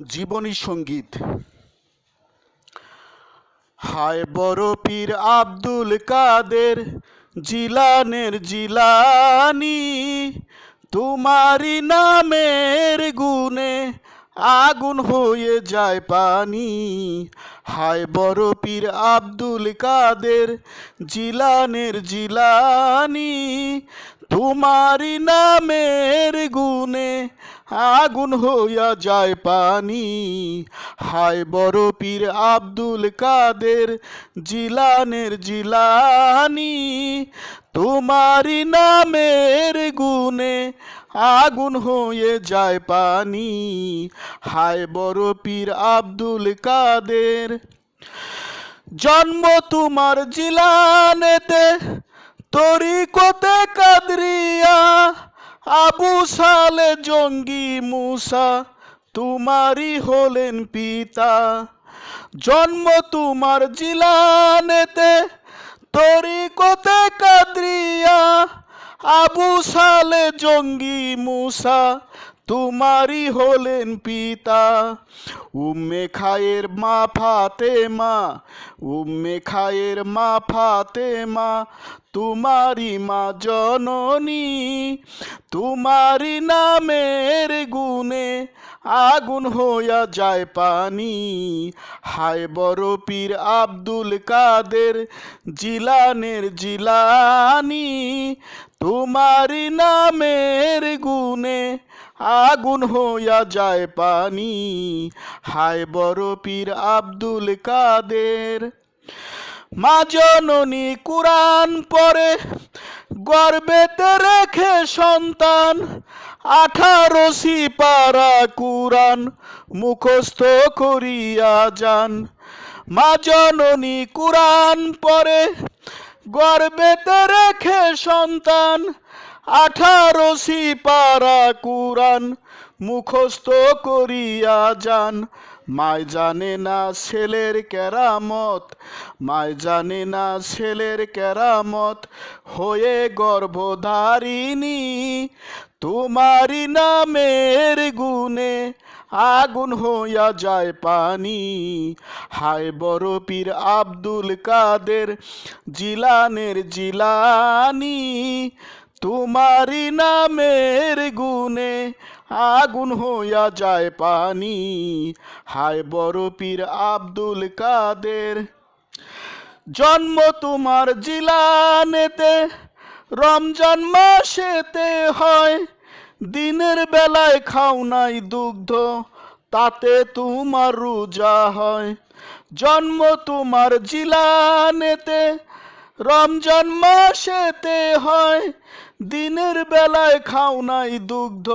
জীবনী সংগীত। হায় বড় পীর আব্দুল কাদের জিলানের জিলানি তোমারি নামের গুণে আগুন হয়ে যায় পানি। হায় বড় পীর আব্দুল কাদের জিলানের জিলানি। তোমারি নামের গুণে আগুন হইয়া যায় পানি। হায় বড় পীর আব্দুল কাদের জিলানের জিলানি। তোমারি নামের গুণে আগুন হয়ে যায় পানি। হায় বড় পীর আব্দুল কাদের। জন্ম তোমার জিলানেতে, তরিকতে কাদরিয়া। আবু সালে জঙ্গি মুসা, তোমারই হলেন পিতা। জন্ম তোমার জিলানেতে, তরিকতে কাদরিয়া। আবু সালে জঙ্গি মুসা তোমারই হলেন পিতা, উম্মে খায়ের মা ফাতে মা উম্মে খায়ের মা ফাতে মা তোমারি মা জননী তোমারি নামের গুণে আগুন হইয়া যায় পানি। হায় বড় পীর আব্দুল কাদের জিলানের জিলানি তোমারি নামের গুণে আগুন হইয়া যায় পানি। হায় বড় পীর আব্দুল কাদের। মা জননী কুরআন পরে গর্বেতে রেখে সন্তান। আঠারো সিপারা কুরআন মুখস্থ করিয়া যান। মা জননী কুরআন পরে গর্বেতে রেখে সন্তান। আঠারো সিপারা কুরান মুখস্থ করিয়া যান। মায় জানে না ছেলের কেরামত, মায় জানে না ছেলের কেরামত, হয়ে গর্ভধারিণী তোমারি নামের গুণে আগুন হইয়া যায় পানি। হায় বড় পীর আব্দুল কাদের জিলানের জিলানি তোমারি নামের গুণে আগুন হইয়া যায় পানি। হায় বড় পীর আব্দুল কাদের। জন্ম তোমার জিলানেতে, রমজান মাসেতে হয়। দিনের বেলায় খাও নাই দুগ্ধ, তাতে তোমার রোজা হয়। জন্ম তোমার জিলানেতে রমজান মাসেতে হয়, দিনের বেলায় খাও নাই দুগ্ধ,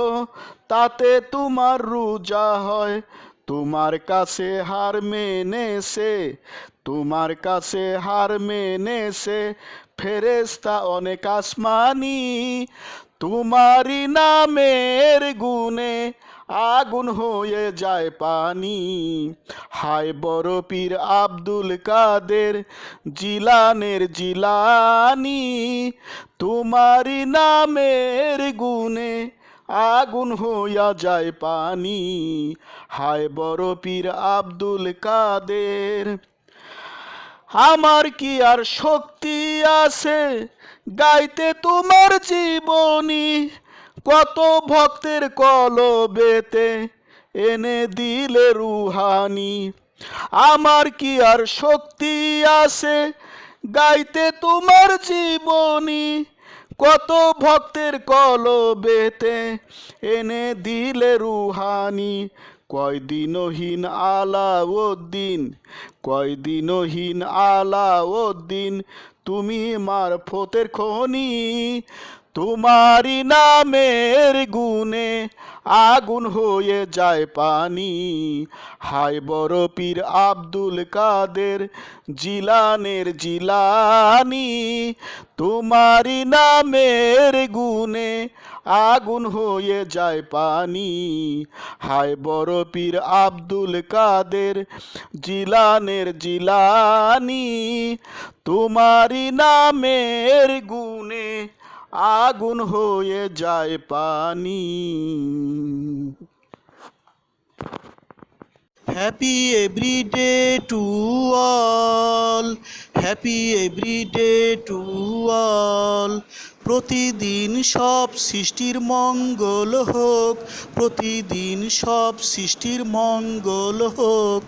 তাতে তোমার রোজা হয়। তোমার কাছে হার মেনেছে, তোমার কাছে হার মেনেছে ফেরেস্তা অনেক আসমানি, তোমারই নামের গুণে আগুন হয়ে যায় পানি। হায় বড় পীর আব্দুল কাদের জিলানের জিলানি। তোমারি নামের গুণে আগুন হইয়া যায় পানি। হায় বড় পীর আব্দুল কাদের, আমার কি আর শক্তি আছে? গাইতে তোমার জীবনী। কত ভক্তের কলবেতে এনে দিলে রুহানি। আমার কি আর শক্তি আছে গাইতে তোমার জীবনী? কত ভক্তের কলবেতে এনে দিলে রুহানি। কয়দিনহীন আলাউদ্দিন কয়দিনহীন আলাউদ্দিন, তুমি মারফতের খনি। তোমারি নামের গুণে আগুন হয়ে যায় পানি। হায় বড় পীর আব্দুল কাদের জিলানের জিলানি। তোমারি নামের গুণে আগুন হয়ে যায় পানি। হায় বড় পীর আব্দুল কাদের জিলানের জিলানি। তোমারি নামের গুণে আগুন হয়ে যায় পানি। Happy everyday to all happy everyday to all প্রতিদিন সব সৃষ্টির মঙ্গল হোক, প্রতিদিন সব সৃষ্টির মঙ্গল হোক।